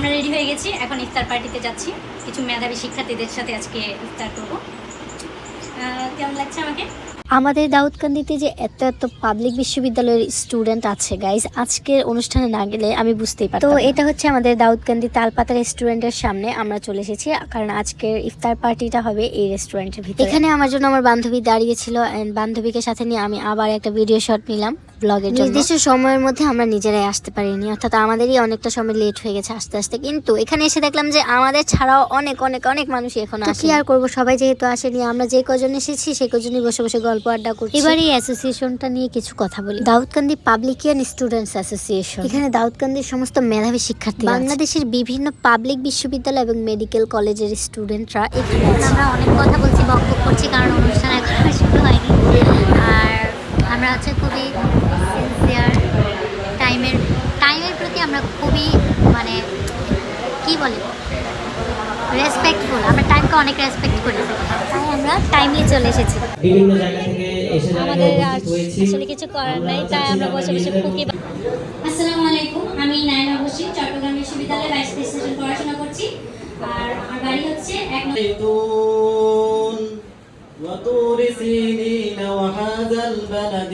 আমরা রেডি হয়ে গেছি। এখন ইফতার পার্টিতে যাচ্ছি। কিছু মেধাবী শিক্ষার্থীদের সাথে আজকে ইফতার করব। কেমন লাগছে আমাকে? আমাদের দাউদকান্দিতে যে এত এত পাবলিক বিশ্ববিদ্যালয়ের স্টুডেন্ট আছে গাইজ আজকের অনুষ্ঠানে না গেলে আমি বুঝতেই পারি তো এটা হচ্ছে আমাদের দাউদকান্দি তালপাতা রেস্টুরেন্টের সামনে আমরা চলে এসেছি কারণ আজকের ইফতার পার্টিটা হবে এই রেস্টুরেন্টের ভিতরে। এখানে আমার জন্য আমার বান্ধবী দাঁড়িয়েছিল এন্ড বান্ধবীকে সাথে নিয়ে আমি আবার একটা ভিডিও শট নিলাম। ব্লগের জন্য। নির্দিষ্ট সময়ের মধ্যে আমরা নিজেরাই আসতে পারিনি অর্থাৎ আমাদেরই অনেকটা সময় লেট হয়ে গেছে আস্তে আস্তে। কিন্তু এখানে এসে দেখলাম যে আমাদের ছাড়াও অনেক অনেক অনেক মানুষই এখন আসে আর করব? সবাই যেহেতু আসেনি আমরা যে কজন এসেছি সেই কজনই বসে বসে গল্প আড্ডা করছি। এবার এই অ্যাসোসিয়েশনটা নিয়ে কিছু কথা বলি। দাউদকান্দি পাবলিকিয়ান স্টুডেন্টস অ্যাসোসিয়েশন এখানে দাউদকান্দির সমস্ত মেধাবী শিক্ষার্থী বাংলাদেশের বিভিন্ন পাবলিক বিশ্ববিদ্যালয় এবং মেডিকেল কলেজের স্টুডেন্টরা এখানে আমরা অনেক কথা বলছি বক্তব্য করছি কারণ অনুষ্ঠান এখন শুরু হয়নি। আর আমরা হচ্ছে খুবই সিনসিয়ার টাইমের টাইমের প্রতি আমরা খুবই মানে কি বলে রেসপেক্টফুল আমরা টাইমকে অনেক রেসপেক্ট করি তাই আমরা টাইমলি চলে এসেছি বিভিন্ন জায়গা থেকে এসে যারা আমাদের আর উপস্থিত হয়েছি আসলে কিছু করার নাই তাই আমরা বসে বসে ফুকি আসসালামু আলাইকুম আমি নাইমা বসি চট্টগ্রাম বিশ্ববিদ্যালয়ে বাইশ সেশন পড়াশোনা করছি আর আমার বাড়ি হচ্ছে এক নম্বর زيتون وطور سينين وهذا البلد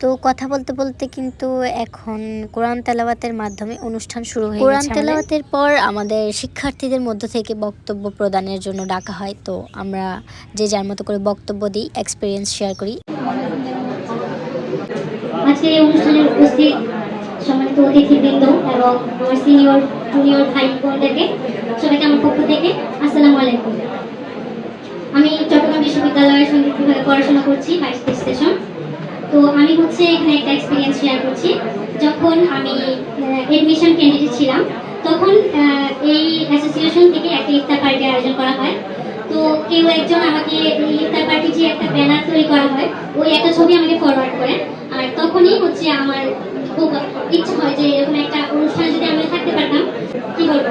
তো কথা বলতে বলতে কিন্তু এখন কোরআন তেলাওয়াতের মাধ্যমে অনুষ্ঠান শুরু হয়ে কোরআন তেলাওয়াতের পর আমাদের শিক্ষার্থীদের মধ্য থেকে বক্তব্য প্রদানের জন্য ডাকা হয়। তো আমরা যে যার মতো করে বক্তব্য দিই এক্সপিরিয়েন্স শেয়ার করি। আজকের এই অনুষ্ঠানে উপস্থিত সম্মানিত অতিথিবৃন্দ এবং আমার সিনিয়র জুনিয়র ভাই বোনদেরকে সবাইকে আমার পক্ষ থেকে আসসালামু আলাইকুম। আমি চট্টগ্রাম বিশ্ববিদ্যালয়ের সংগীত বিভাগে পড়াশোনা করছি বাইশ সেশন তো আমি হচ্ছে এখানে একটা এক্সপিরিয়েন্স শেয়ার করছি। যখন আমি এডমিশন ক্যান্ডিডেট ছিলাম, তখন এই অ্যাসোসিয়েশন থেকে একটা ইফতার পার্টির আয়োজন করা হয়। তো কেউ একজন আমাকে ইফতার পার্টি যে একটা ব্যানার তৈরি করা হয়, ওই একটা ছবি আমাকে ফরওয়ার্ড করে। আর তখনই হচ্ছে আমার খুব ইচ্ছা হয় যে এরকম একটা অনুষ্ঠানে যদি আমি থাকতে পারতাম, কি বলব?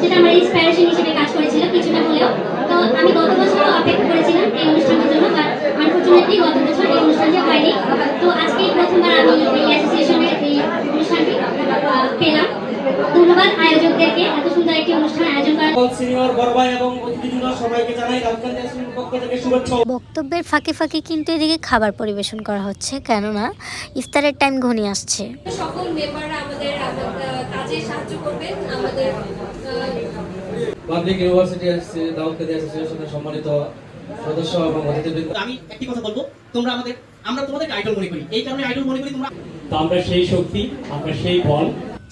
সেটা আমার ইন্সপিরেশন হিসেবে কাজ করেছিল কিছুটা হলেও তো আমি গত বছর অপেক্ষা করেছিলাম এই অনুষ্ঠানের জন্য বাট আনফর্চুনেটলি গত বছর এই অনুষ্ঠানটি হয়নি তো আজকে প্রথমবার আমি এই অ্যাসোসিয়েশনের এই অনুষ্ঠানটি আহ, পেলাম ধন্যবাদ আয়োজকদেরকে এত সুন্দর একটি অনুষ্ঠান আয়োজন করার সিনিয়র বড় ভাই এবং অতিথিবৃন্দ সবাইকে জানাই পক্ষ থেকে শুভেচ্ছা। বক্তব্যের ফাঁকে ফাঁকে কিন্তু এদিকে খাবার পরিবেশন করা হচ্ছে কেননা ইফতারের টাইম ঘনিয়ে আসছে। সকল মেম্বাররা আমাদের কাজে সাহায্য করবেন আমাদের পাবলিক ইউনিভার্সিটি দাউদকাদি অ্যাসোসিয়েশনের সম্মানিত সদস্য এবং অতিথিবৃন্দ। আমি একটি কথা বলব তোমরা আমাদের আমরা তোমাদেরকে আইডল মনে করি। এই কারণে আইডল মনে করি তোমরা তো আমরা সেই শক্তি আমরা সেই বল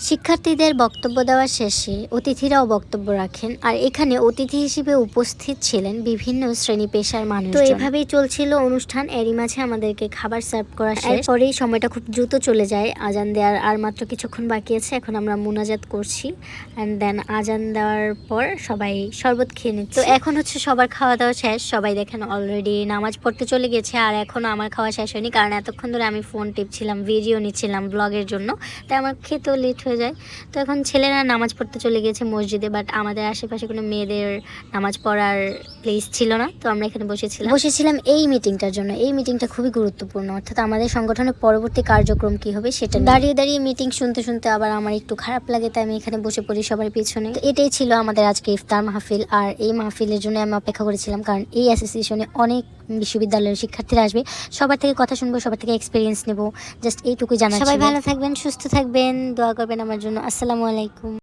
শিক্ষার্থীদের বক্তব্য দেওয়ার শেষে অতিথিরাও বক্তব্য রাখেন। আর এখানে অতিথি হিসেবে উপস্থিত ছিলেন বিভিন্ন শ্রেণি পেশার মানুষ তো এভাবেই চলছিল অনুষ্ঠান। এরই মাঝে আমাদেরকে খাবার সার্ভ করা শেষ। পরেই সময়টা খুব দ্রুত চলে যায়। আজান দেওয়ার আর মাত্র কিছুক্ষণ বাকি আছে। এখন আমরা মুনাজাত করছি। অ্যান্ড দেন আজান দেওয়ার পর সবাই শরবত খেয়ে নিচ্ছে। তো এখন হচ্ছে সবার খাওয়া দাওয়া শেষ। সবাই দেখেন অলরেডি নামাজ পড়তে চলে গেছে। আর এখনও আমার খাওয়া শেষ হয়নি। কারণ এতক্ষণ ধরে আমি ফোন টিপছিলাম ভিডিও নিচ্ছিলাম ব্লগের জন্য। তাই আমার খেতেও লেট হয়ে যায়। তো এখন ছেলেরা নামাজ পড়তে চলে গিয়েছে মসজিদে বাট আমাদের আশেপাশে কোনো মেয়েদের নামাজ পড়ার প্লেস ছিল না তো আমরা এখানে বসেছিলাম। বসেছিলাম এই মিটিংটার জন্য। এই মিটিংটা খুবই গুরুত্বপূর্ণ। অর্থাৎ আমাদের সংগঠনের পরবর্তী কার্যক্রম কি হবে সেটা দাঁড়িয়ে দাঁড়িয়ে মিটিং শুনতে শুনতে আবার আমার একটু খারাপ লাগে তাই আমি এখানে বসে পড়ি সবার পিছনে। তো এটাই ছিল আমাদের আজকে ইফতার মাহফিল আর এই মাহফিলের জন্য আমি অপেক্ষা করেছিলাম কারণ এই অ্যাসোসিয়েশনে অনেক বিশ্ববিদ্যালয়ের শিক্ষার্থীরা আসবে। সবার থেকে কথা শুনব সবার থেকে এক্সপিরিয়েন্স নেব। জাস্ট এইটুকুই জানা সবাই ভালো থাকবেন সুস্থ থাকবেন দোয়া করবেন আমার জন্য। আসসালামু আলাইকুম।